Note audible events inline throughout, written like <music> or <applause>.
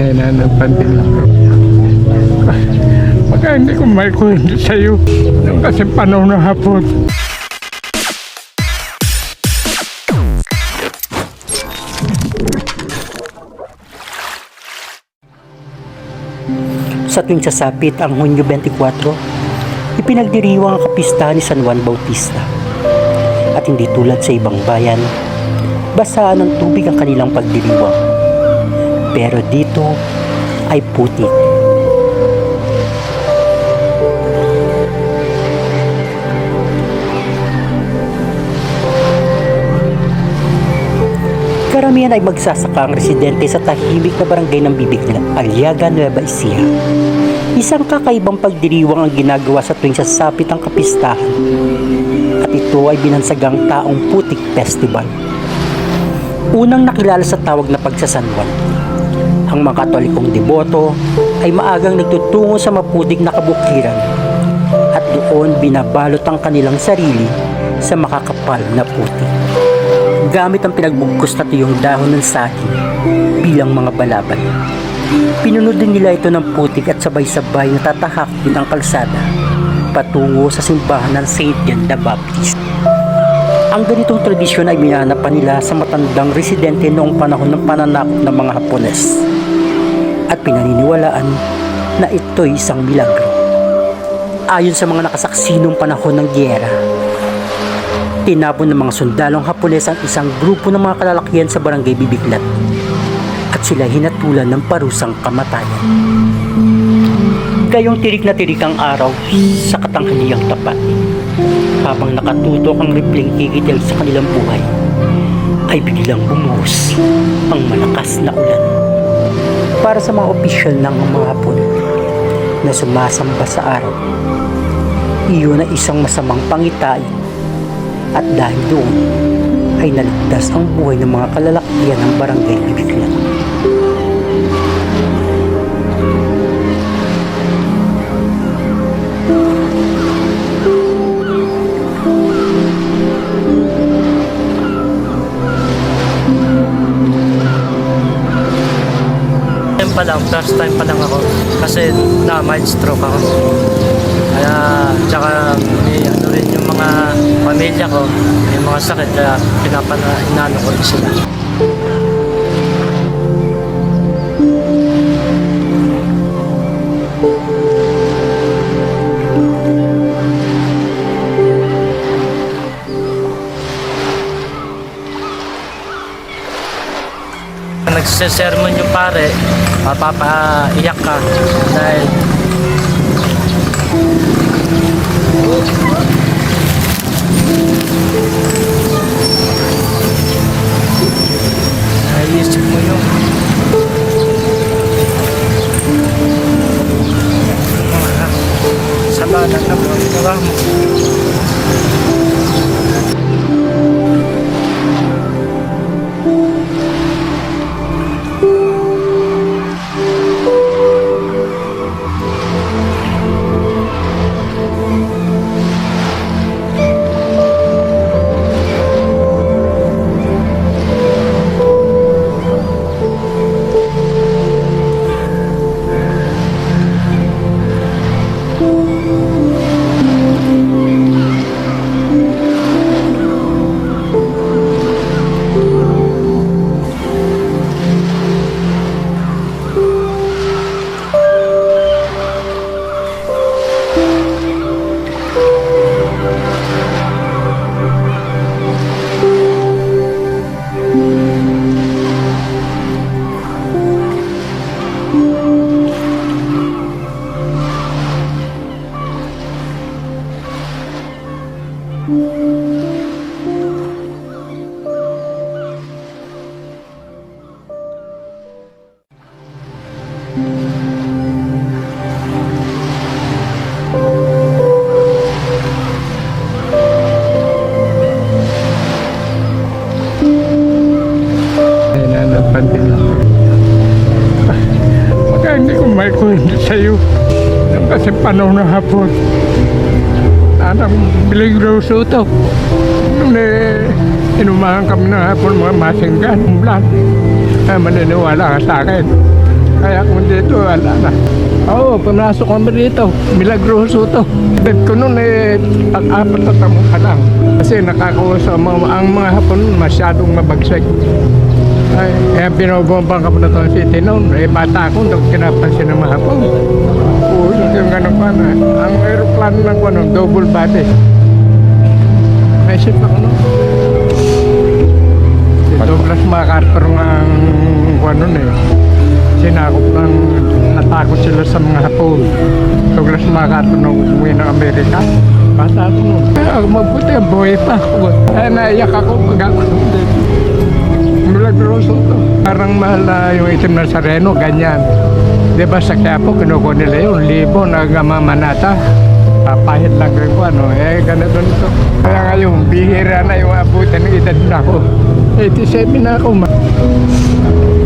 Nahinapan din ako. Pagka <laughs> hindi ko may kwento sa'yo, kasi panahon na hapon. Sa tuwing sasapit ang Hunyo 24, ipinagdiriwang ang kapistahan ni San Juan Bautista. At hindi tulad sa ibang bayan, basaan ng tubig ang kanilang pagdiriwang. Pero dito ay putik. Karamihan ay magsasaka ang residente sa tahimik na barangay ng Bibigla, Aliaga, Nueva Ecija. Isang kakaibang pagdiriwang ang ginagawa sa tuwing sasapit ang kapistahan. At ito ay binansagang Taong Putik Festival. Unang nakilala sa tawag na pagsasanwan. Ang mga katolikong deboto ay maagang nagtutungo sa maputik na kabukiran at doon binabalot ang kanilang sarili sa makakapal na putik gamit ang pinagbugkos na tuyong dahon ng saging bilang mga balabal. Pinunod din nila ito ng putik at sabay-sabay natatahak din ang kalsada patungo sa simbahan ng St. John the Baptist. Ang ganitong tradisyon ay minana pa nila sa matandang residente noong panahon ng pananakop ng mga Hapones at pinaniniwalaan na ito'y isang milagro. Ayon sa mga nakasaksi noong panahon ng giyera, tinapon ng mga sundalong Hapones ang isang grupo ng mga kalalakihan sa barangay Bibiglat at sila hinatulan ng parusang kamatayan. Gayong tirik na tirik ang araw sa katanghaliang tapat habang nakatutok ang ripling kikitil sa kanilang buhay ay biglang bumuhos ang malakas na ulan. Para sa mga opisyal ng mga Hapon na sumasamba sa araw, iyon ay isang masamang pangitain at dahil doon ay naligtas ang buhay ng mga kalalakihan ng barangay Bibiglan. First time pa lang ako kasi na mild stroke ako. Kaya, tsaka may ano rin yung mga pamilya ko, may mga sakit kaya pinapana, inano ko rin sila. Nagsisermon yung pare, mapapaiyak ka dahil Naisip mo yung mga sabanan na mga ginawa mo. Pagka hindi ko may kwento sa'yo, kasi panahon na hapon. Anang biligro suto. Nung eh, inumahan kami ng hapon mga masinggan, ulan. Ay, maniniwala ka sa akin. Kaya kung dito, wala na. Oo, pumasok kami dito. Milagroso to. Dad ko noon eh, pag-apat na tamo ka lang. Kasi nakakausap mga, ang mga hapon masyadong mabagsik. Ay, kaya binobombang ka na itong city noon. Eh, bata ko kinapansin ng mga hapon. Uusok yung gano'n pa na. Ang aeroplano ng ano, double body. Naisip ako noon. Si Douglas MacArthur ng ano eh. Sinakop ng natakot sila sa mga hapon. Douglas MacArthur nung umuwi ng Amerika. Bata ako noon. Kaya mabuti ang buhay pa ako. Kaya naiyak ako pag ako. Milagroso to. Parang mahal na yung itim na sareno, ganyan. Di ba sa Quiapo, kinukuha nila yun, libo na gamamanata. Papahit lang kayo ko, ano, eh, ganito nito. Kaya ngayon, bihira na yung abutan ng edad na ako. 87 na ako.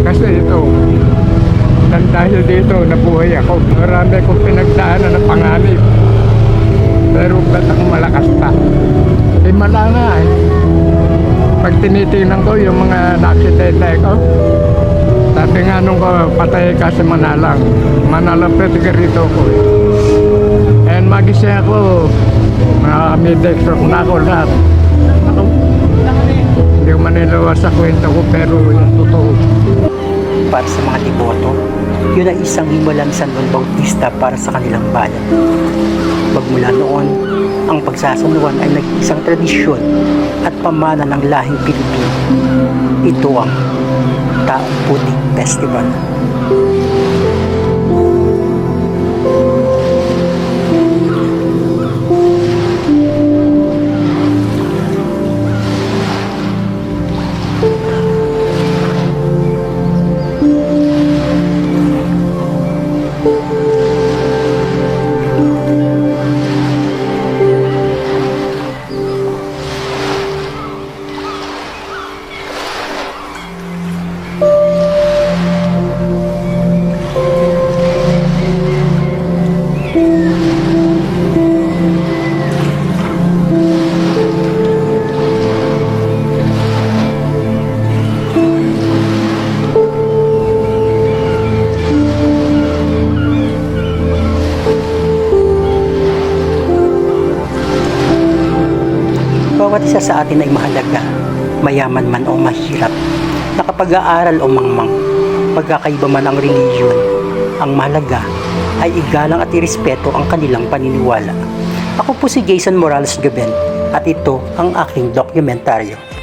Kasi ito, nang dahil dito, nabuhay ako. Marami akong pinagdaanan ng panganib. Pero ba't ako malakas pa? Eh, mala nga eh. Pag tinitingnan ko yung mga naksidente ko, sabi nga nung ko, patay ka sa Manalang. Manalang pwede ka rito ko. And magising ako, mga midday stroke na ako lahat. Ako, hindi ko manilawas sa kwento ko, pero yung totoo. Para sa mga deboto, yun ay isang himalang San Juan Bautista para sa kanilang bayan. Magmula noon, ang pagsasanuan ay naging isang tradisyon at pamana ng lahing Pilipino. Ito ang Taong Puting Festival. Bawat isa sa atin ay mahalaga, mayaman man o mahirap, nakapag-aaral o mangmang, magkakaiba man ang reliyon. Ang mahalaga ay igalang at irespeto ang kanilang paniniwala. Ako po si Jason Morales Gaben at ito ang aking dokumentaryo.